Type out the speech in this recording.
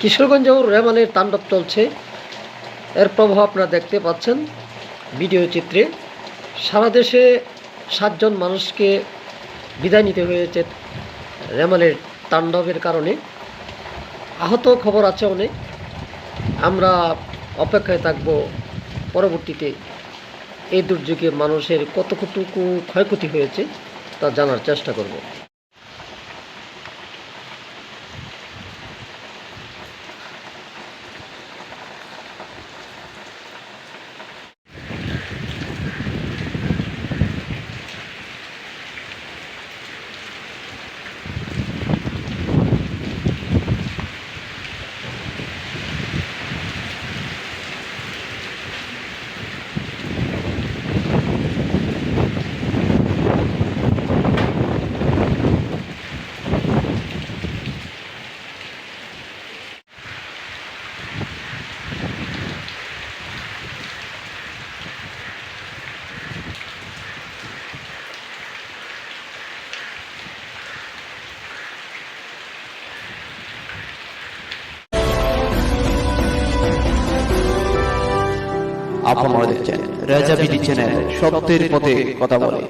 কিশোরগঞ্জেও রেমালের তাণ্ডব চলছে। এর প্রভাব আপনারা দেখতে পাচ্ছেন ভিডিও চিত্রে। সারা দেশে সাতজন মানুষকে বিদায় নিতে হয়েছে রেমালের তাণ্ডবের কারণে। আহত খবর আছে অনেক। আমরা অপেক্ষায় থাকব পরবর্তীতে এই দুর্যোগে মানুষের কতটুকু ক্ষয়ক্ষতি হয়েছে তা জানার চেষ্টা করব। আপনারা দেখছেন রাজা দিচ্ছেন চ্যানেল সত্যের পথে কথা বলে।